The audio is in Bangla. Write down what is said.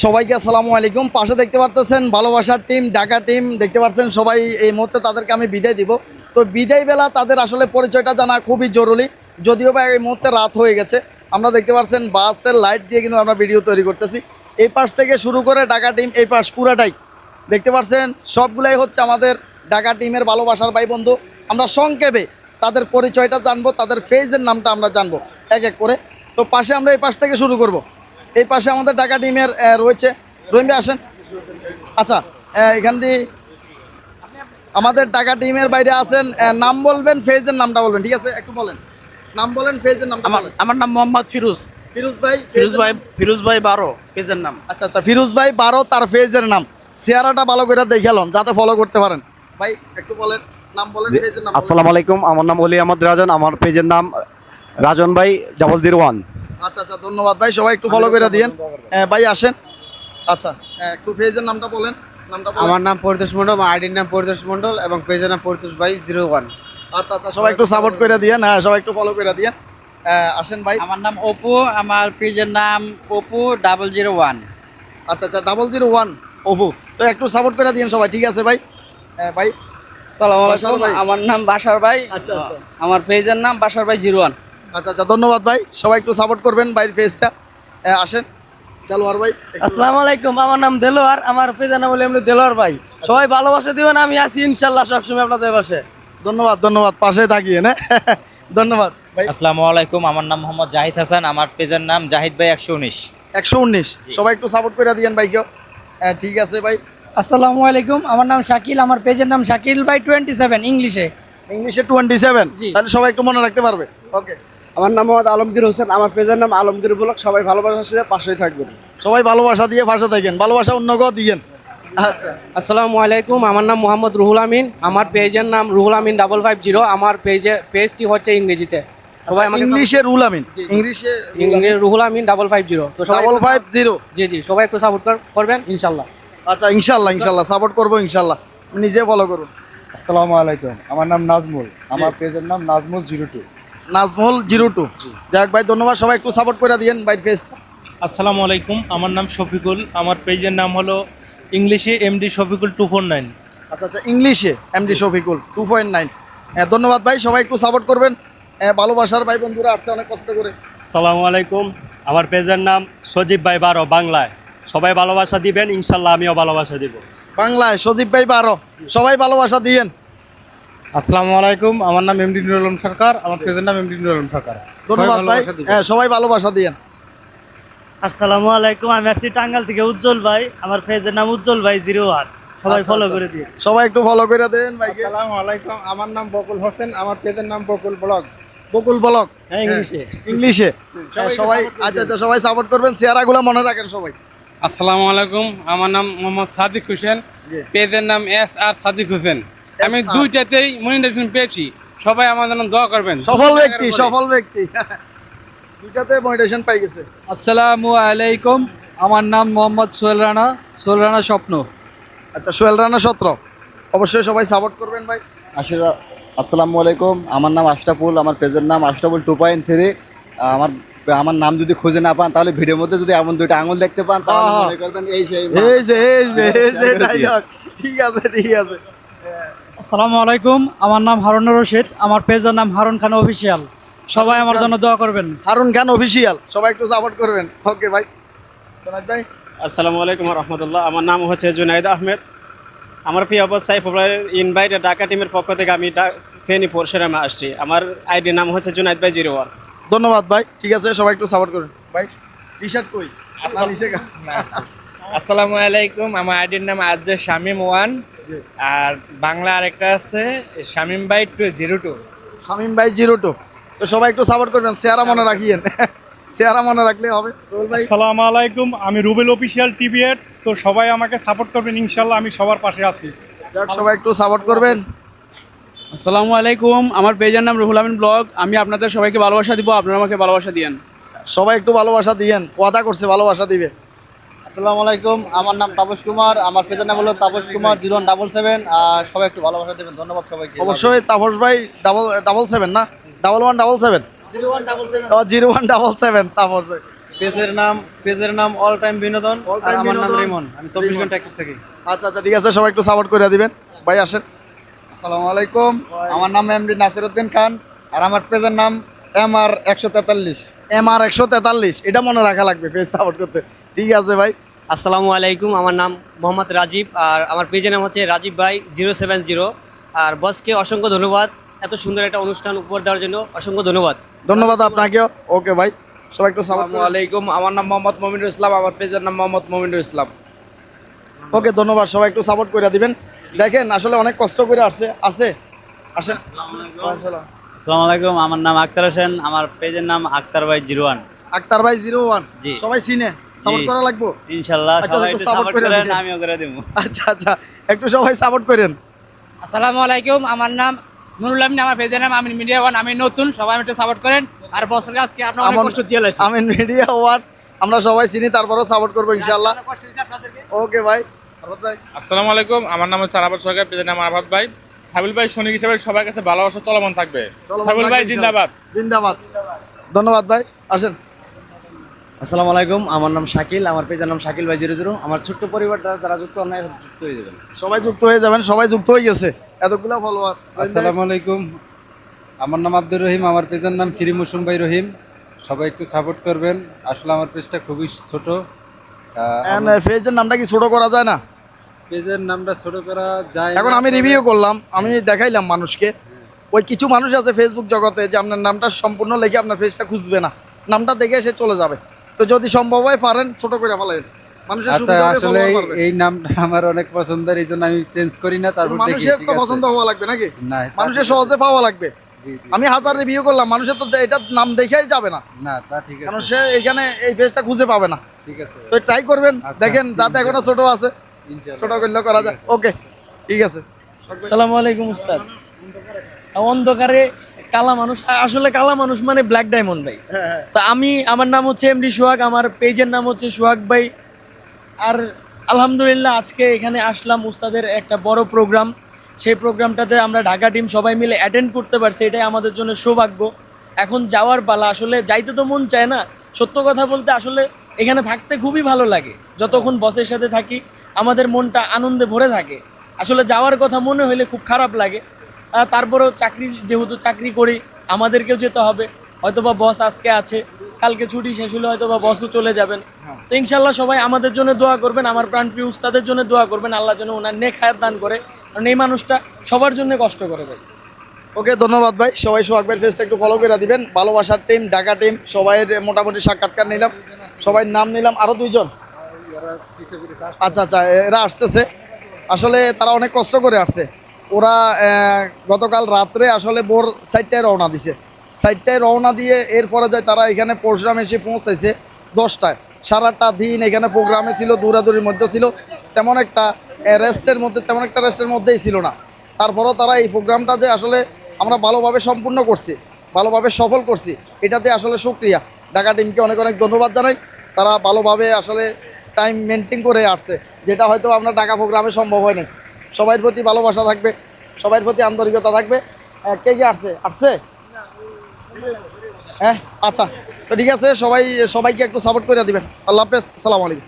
সবাইকে আসসালামু আলাইকুম। পাশে দেখতে পারতেছেন ভালোবাসার টিম ঢাকা টিম দেখতে পাচ্ছেন সবাই এই মুহূর্তে তাদেরকে আমি বিদায় দিব। তো বিদায় বেলা তাদের আসলে পরিচয়টা জানা খুবই জরুরি। যদিও বা এই মুহূর্তে রাত হয়ে গেছে। আমরা দেখতে পাচ্ছেন বাসের লাইট দিয়ে কিন্তু আমরা ভিডিও তৈরি করতেছি। এই পাশ থেকে শুরু করে ঢাকা টিম এই পাশ পুরাটাই। দেখতে পাচ্ছেন সবগুলাই হচ্ছে আমাদের ঢাকা টিমের ভালোবাসার ভাই বন্ধু। আমরা সংক্ষেপে তাদের পরিচয়টা জানব, তাদের ফেজের নামটা আমরা জানব। এক এক করে। তো পাশে আমরা এই পাশ থেকে শুরু করব। এই পাশে আমাদের ঢাকা টিমের আহ, রয়েছে। রহিমে আসেন। আচ্ছা এখান দিয়ে আমাদের ঢাকা টিমের বাইরে আছেন নাম বলবেন ফেজের নামটা বলবেন ঠিক আছে? একটু বলেন। নাম বলেন ফেজের নাম আমার আমার নাম মোহাম্মদ ফিরোজ। ফিরোজ ভাই ফিরোজ ভাই? ফিরোজ ভাই বারো পেজের নাম। আচ্ছা আচ্ছা ফিরোজ ভাই বারো তার ফেজের নাম। চেহারাটা ভালো করে দেখালাম যাতে ফলো করতে পারেন। ভাই একটু বলেন নাম বলেন ফেজের নাম বলেন। আসসালামু আলাইকুম আমার নাম অলি আহমদ রাজন আমার পেজের নাম রাজন ভাই ডাবল জিরো ওয়ান আচ্ছা আচ্ছা ধন্যবাদ ভাই সবাই একটু ফলো করে দিয়েন। হ্যাঁ, ভাই আসেন। আচ্ছা হ্যাঁ, একটু পেজের নামটা বলেন। নামটা আমার নাম পরিতোষ মণ্ডল আমার আইডির নাম পরিতোষ মণ্ডল এবং পেজের নাম পরিতোষ ভাই জিরো ওয়ান। আচ্ছা আচ্ছা সবাই একটু সাপোর্ট করে দিয়েন। হ্যাঁ সবাই একটু ফলো করে দিয়েন। আসেন ভাই। আমার নাম অপু আমার পেজের নাম অপু ডাবল জিরো ওয়ান আচ্ছা আচ্ছা ডাবল জিরো ওয়ান ওপো তো একটু সাপোর্ট করে দিয়েন সবাই ঠিক আছে ভাই? হ্যাঁ, ভাই। সালাম ভাই। আমার নাম বাসার ভাই। আচ্ছা আচ্ছা। আমার পেজের নাম বাসার ভাই জিরো ওয়ান আচ্ছা আচ্ছা ধন্যবাদ ভাই। সবাই একটু সাপোর্ট করবেন ভাইয়ের ফেসটা আসেন। দেলোয়ার ভাই আসসালামু আলাইকুম আমার নাম দেলোয়ার আমার পেজের নাম হলো এমনি দেলোয়ার ভাই। সবাই ভালোবাসা দিবেন আমি আছি ইনশাল্লাহ সবসময় আপনাদের পাশে। ধন্যবাদ ধন্যবাদ পাশে থাকিয়ে না? ধন্যবাদ ভাই। আসসালামু আলাইকুম আমার নাম মোহাম্মদ জাহিদ হাসান আমার পেজের নাম জাহিদ ভাই একশো উনিশ। একশো উনিশ। সবাই একটু সাপোর্ট করে দিয়েন ভাইকেও। হ্যাঁ ঠিক আছে ভাই। আসসালামু আলাইকুম আমার নাম শাকিল আমার পেজের নাম শাকিল বাই টোয়েন্টি সেভেন ইংলিশে ইংলিশে টোয়েন্টি সেভেন তাহলে সবাই একটু মনে রাখতে পারবে। ওকে আমার নাম মোহাম্মদ আলমগীর হোসেন আমার পেজের নাম আলমগীর ব্লক সবাই ভালোবাসার সাথে পাশেই থাকবেন। সবাই ভালোবাসা দিয়ে ভাষা থাকেন। ভালোবাসা অন্য কেউ দিয়েন। আচ্ছা। আসসালামু আলাইকুম আমার নাম মোহাম্মদ রুহুল আমিন। আমার পেজের নাম Ruhul Amin double five zero. আমার পেজে পেজটি হচ্ছে ইংরেজিতে। সবাই আমাকে ইংলিশে রুল আমিন। ইংলিশে ইংরেজি Ruhul Amin double five zero. তো ডাবল ফাইভ জিরো। জি জি সবাই একটু সাপোর্ট করবেন ইনশাল্লাহ। আচ্ছা ইনশাল্লাহ ইনশাল্লাহ। সাপোর্ট করব ইনশাল্লাহ। নিজে ফলো করব আসসালামু আলাইকুম আমার নাম নাজমুল। আমার পেজের নাম Nazmul zero two. Nazmul zero two. যাক ভাই ধন্যবাদ সবাই একটু সাপোর্ট করে দিয়েন ভাই ফেসটা আসসালামু আলাইকুম আমার নাম শফিকুল আমার পেজের নাম হলো ইংলিশে MD Shafiqul two four nine আচ্ছা আচ্ছা ইংলিশে MD Shafiqul two point nine হ্যাঁ ধন্যবাদ ভাই সবাই একটু সাপোর্ট করবেন। হ্যাঁ ভালোবাসার ভাই বন্ধুরা আসছে অনেক কষ্ট করে। আসসালামু আলাইকুম আমার পেজের নাম সজীব ভাই বারো বাংলায়। সবাই ভালোবাসা দিবেন ইনশাল্লাহ আমিও ভালোবাসা দিব। বাংলায় সজীব ভাই বারো সবাই ভালোবাসা দিয়েন। আসসালামু আলাইকুম আমার নাম এমডি নুর আলম সরকার আমার পেজের নাম এমডি নুর আলম সরকার। ধন্যবাদ ভাই। হ্যাঁ সবাই ভালোবাসা দিয়েন। আসসালামু আলাইকুম আমি আসছি টাঙ্গাল থেকে উজ্জ্বল ভাই আমার পেজের নাম উজ্জ্বল ভাই জিরো ওয়ান। সবাই আচ্ছা, ফলো আচ্ছা। করে দিয়ে সবাই একটু ফলো করে দেন ভাই আসসালামু আলাইকুম আমার নাম বকুল হোসেন আমার পেজের নাম বকুল ব্লগ। বকুল বলক হ্যাঁ ইংলিশে। ইংলিশে। হ্যাঁ, সবাই আচ্ছা আচ্ছা সবাই সাপোর্ট করবেন চেহারাগুলো মনে রাখেন সবাই। আসসালামু আলাইকুম আমার নাম মোহাম্মদ সাদিক হোসেন পেজের নাম এস আর সাদিক হোসেন। আমি দুইটাতেই মনিটাইজেশন পেয়েছি। সবাই আমার জন্য দোয়া করবেন। সফল ব্যক্তি সফল ব্যক্তি। দুইটাতে মনিটেশন পাই গেছে। আসসালামু আলাইকুম। আমার নাম মোহাম্মদ সোহেল রানা। সোহেল রানা স্বপ্ন। আচ্ছা সোহেল রানা সত্র। অবশ্যই সবাই সাপোর্ট করবেন ভাই। আসলে আসসালামু আলাইকুম। আমার নাম আশরাফুল। আমার পেজের নাম আশরাফুল টু পয়েন্ট থ্রি। আমার আমার নাম যদি খুঁজে না পান তাহলে ভিডিওর মধ্যে যদি এমন দুইটা আঙুল দেখতে পান তাহলে মনে করবেন এই সেই যে এই যে এই যে ঠিক আছে ঠিক আছে। আসসালামু আলাইকুম। আমার নাম হারুন রশিদ আমার পেজের নাম হারুন খান অফিসিয়াল। সবাই আমার জন্য দোয়া করবেন। হারুন খান অফিসিয়াল সবাই একটু সাপোর্ট করবেন। ওকে ভাই। ভাই। আসসালামু আলাইকুম রহমতুল্লাহ। আমার নাম হচ্ছে জুনাইদ আহমেদ। আমার প্রিয় অবস্থ সাইফ ইনভাইট ঢাকা টিমের পক্ষ থেকে আমি ফেনি পরশুরামে আসছি। আমার আইডি নাম হচ্ছে জুনাইদ ভাই জিরো ওয়ান। ধন্যবাদ ভাই। ঠিক আছে সবাই একটু সাপোর্ট করবেন ভাই টি শার্ট কই? আসসালামু আলাইকুম। আমার আইডির নাম আজ্জে শামিম ওয়ান। আর বাংলা আরেকটা আছে Shamim by two zero two. Shamim ভাই জিরো টু। তো সবাই একটু সাপোর্ট করবেন চেহারা মনে রাখিয়েন। চেহারা মনে রাখলে হবে। রোল ভাই। আসসালামু আলাইকুম আমি রুবেল অফিসিয়াল টিভি এড তো সবাই আমাকে সাপোর্ট করবেন ইনশাল্লাহ আমি সবার পাশে আছি। সবাই একটু সাপোর্ট করবেন। আসসালামু আলাইকুম আমার পেজের নাম রুহুল আমিন ব্লগ আমি আপনাদের সবাইকে ভালোবাসা দিব আপনারা আমাকে ভালোবাসা দিয়েন। সবাই একটু ভালোবাসা দিয়েন ওয়াদা করছে ভালোবাসা দিবে। আসসালামু আলাইকুম। আমার নাম তাপস কুমার। আমার পেজের নাম হলো Tapas Kumar zero double seven. সবাই একটু ভালোবাসা দেবেন। ধন্যবাদ সবাইকে। অবশ্যই তাপস ভাই ডাবল ডাবল সেভেন না? Double one double seven? Zero one double seven. Zero one double seven Tapas ভাই। পেজের নাম পেজের নাম অল টাইম বিনোদন আর আমার নাম। রিমন। আমি চব্বিশ ঘণ্টা অ্যাক্টিভ থাকি। আচ্ছা আচ্ছা ঠিক আছে সবাই একটু সাপোর্ট করে দিবেন। ভাই আসেন। আসসালামু আলাইকুম। আমার নাম এমডি নাসিরউদ্দিন খান। আর আমার পেজের নাম এম আর একশো তেতাল্লিশ। এম আর একশো তেতাল্লিশ এটা মনে রাখা লাগবে পেজ সাপোর্ট করতে। ঠিক আছে ভাই। আসসালামু আলাইকুম আমার নাম মোহাম্মদ রাজীব আর আমার পেজের নাম হচ্ছে রাজীব ভাই জিরো সেভেন জিরো। আর বসকে অসংখ্য ধন্যবাদ এত সুন্দর একটা অনুষ্ঠান উপহার দেওয়ার জন্য অসংখ্য ধন্যবাদ। ধন্যবাদ আপনাকেও। ওকে ভাই সবাই একটু সাপোর্ট আলাইকুম আমার নাম মোহাম্মদ মমিনুল ইসলাম আমার পেজের নাম মোহাম্মদ মমিনুল ইসলাম। ওকে ধন্যবাদ সবাই একটু সাপোর্ট করে দিবেন। দেখেন আসলে অনেক কষ্ট করে আসছে আছে। আসেন। আসসালাম। আসসালামু আলাইকুম আমার নাম আক্তার হোসেন আমার পেজের নাম আক্তার ভাই জিরো ওয়ান আক্তার ভাই জিরো ওয়ান জি। সবাই চিনে সাপোর্ট করা লাগবো? ইনশাল্লাহ আচ্ছা, সবাই একটু সাপোর্ট করেন। আমিও করে দেবো। আচ্ছা আচ্ছা একটু সবাই সাপোর্ট করেন। আসসালামু আলাইকুম আমার নাম নুরুল আমিন আমার পেজের নাম আমিন মিডিয়া ওয়ান। আমি নতুন সবাই একটু সাপোর্ট করেন। আর বছর আজকে আপনার অনেক কষ্ট দিয়ে লাগছে আমি মিডিয়া ওয়ান আমরা সবাই চিনি তারপরেও সাপোর্ট করব আপনাদেরকে। ওকে ভাই ভাই। আসসালামু আলাইকুম আমার নাম হচ্ছে আরাফাত সরকার পেজের নাম আরাফাত ভাই। সাবিল ভাই সৈনিক হিসেবে সবার কাছে ভালোবাসা চলমান থাকবে। সাবিল ভাই জিন্দাবাদ। জিন্দাবাদ। ধন্যবাদ ভাই। আসেন। আসসালামু আলাইকুম আমার নাম শাকিল আমার পেজের নাম শাকিল ভাই জিরো জিরো। আমার ছোট্ট পরিবারটা যারা যুক্ত অন্যায় যুক্ত হয়ে যাবেন। সবাই যুক্ত হয়ে যাবেন সবাই যুক্ত হয়ে গেছে। এতগুলো ফলোয়ার আসসালামু আলাইকুম আমার নাম আব্দুর রহিম আমার পেজের নাম থ্রি মুসুম ভাই রহিম। সবাই একটু সাপোর্ট করবেন। আসলে আমার পেজটা খুবই ছোট। পেজের নামটা কি ছোট করা যায় না? পেজের নামটা ছোট করা যায় এখন আমি রিভিউ করলাম আমি দেখাইলাম মানুষকে। ওই কিছু মানুষ আছে ফেসবুক জগতে যে আপনার নামটা সম্পূর্ণ লিখে আপনার পেজটা খুঁজবে না। নামটা দেখে সে চলে যাবে। তো যদি সম্ভব হয় পারেন ছোট করে ফেলেন মানুষের আচ্ছা আসলে এই নামটা আমার অনেক পছন্দের এই জন্য আমি চেঞ্জ করি না তারপর মানুষের তো পছন্দ হওয়া লাগবে নাকি? না মানুষের সহজে পাওয়া লাগবে। আমি হাজার রিভিউ করলাম মানুষের তো এটার নাম দেখেই যাবে না। না তা ঠিক আছে। সে এখানে এই পেজটা খুঁজে পাবে না। ঠিক আছে। তো ট্রাই করবেন আচ্ছা, দেখেন যাতে এখনও ছোট আছে। ছোট করলেও করা যায়। ওকে, ঠিক আছে। সালামু আলাইকুম, উস্তাদ। অন্ধকারে কালা মানুষ আসলে কালা মানুষ মানে ব্ল্যাক ডায়মন্ড ভাই। তা আমি, আমার নাম হচ্ছে এমডি সোহাগ, আমার পেজের নাম হচ্ছে সোহাগ ভাই। আর আলহামদুলিল্লাহ, আজকে এখানে আসলাম উস্তাদের একটা বড় প্রোগ্রাম সেই প্রোগ্রামটাতে আমরা ঢাকা টিম সবাই মিলে অ্যাটেন্ড করতে পারছি, এটাই আমাদের জন্য সৌভাগ্য। এখন যাওয়ার পালা, আসলে যাইতে তো মন চায় না। সত্য কথা বলতে, আসলে এখানে থাকতে খুবই ভালো লাগে। যতক্ষণ বসের সাথে থাকি আমাদের মনটা আনন্দে ভরে থাকে। আসলে যাওয়ার কথা মনে হলে খুব খারাপ লাগে। তারপরেও চাকরি যেহেতু চাকরি করি আমাদেরকেও যেতে হবে। হয়তোবা বস আজকে আছে কালকে ছুটি শেষ হলে হয়তোবা বসও চলে যাবেন। তো ইনশাল্লাহ সবাই আমাদের জন্য দোয়া করবেন আমার প্রাণপ্রিয় উস্তাদের জন্য দোয়া করবেন আল্লাহ যেন ওনার নেক হায়াত দান করে। কারণ এই মানুষটা সবার জন্য কষ্ট করে ভাই। ওকে ধন্যবাদ ভাই। সবাই সোহাগ ভাইয়ের ফেসটা একটু ফলো করে দিবেন। ভালোবাসার টিম ঢাকা টিম সবাইয়ের মোটামুটি সাক্ষাৎকার নিলাম। সবাই নাম নিলাম আরও দুইজন। আচ্ছা আচ্ছা এরা আসতেছে। আসলে তারা অনেক কষ্ট করে আসছে। ওরা গতকাল রাত্রে আসলে ভোর সাইডটায় রওনা দিছে। সাইডটায় রওনা দিয়ে এরপরে যায় তারা এখানে পরশুরাম এসে পৌঁছাইছে দশটায়। সারাটা দিন এখানে প্রোগ্রামে ছিল, দৌড়াদৌড়ির মধ্যে ছিল। তেমন একটা রেস্টের মধ্যে, তেমন একটা রেস্টের মধ্যেই ছিল না। তারপরও তারা এই প্রোগ্রামটা যে আসলে আমরা ভালোভাবে সম্পূর্ণ করছি, ভালোভাবে সফল করছি, এটাতে আসলে সুক্রিয়া ঢাকা টিমকে অনেক অনেক ধন্যবাদ জানাই। তারা ভালোভাবে আসলে টাইম মেনটেন করে আসছে, যেটা হয়তো আপনার ঢাকা প্রোগ্রামে সম্ভব হয়নি। সবার প্রতি ভালোবাসা থাকবে সবার প্রতি আন্তরিকতা থাকবে। কে কে আসছে? আসছে? হ্যাঁ আচ্ছা। তো ঠিক আছে, সবাই, সবাইকে একটু সাপোর্ট করে দিবেন। আল্লাহ হাফেজ সালাম আলাইকুম।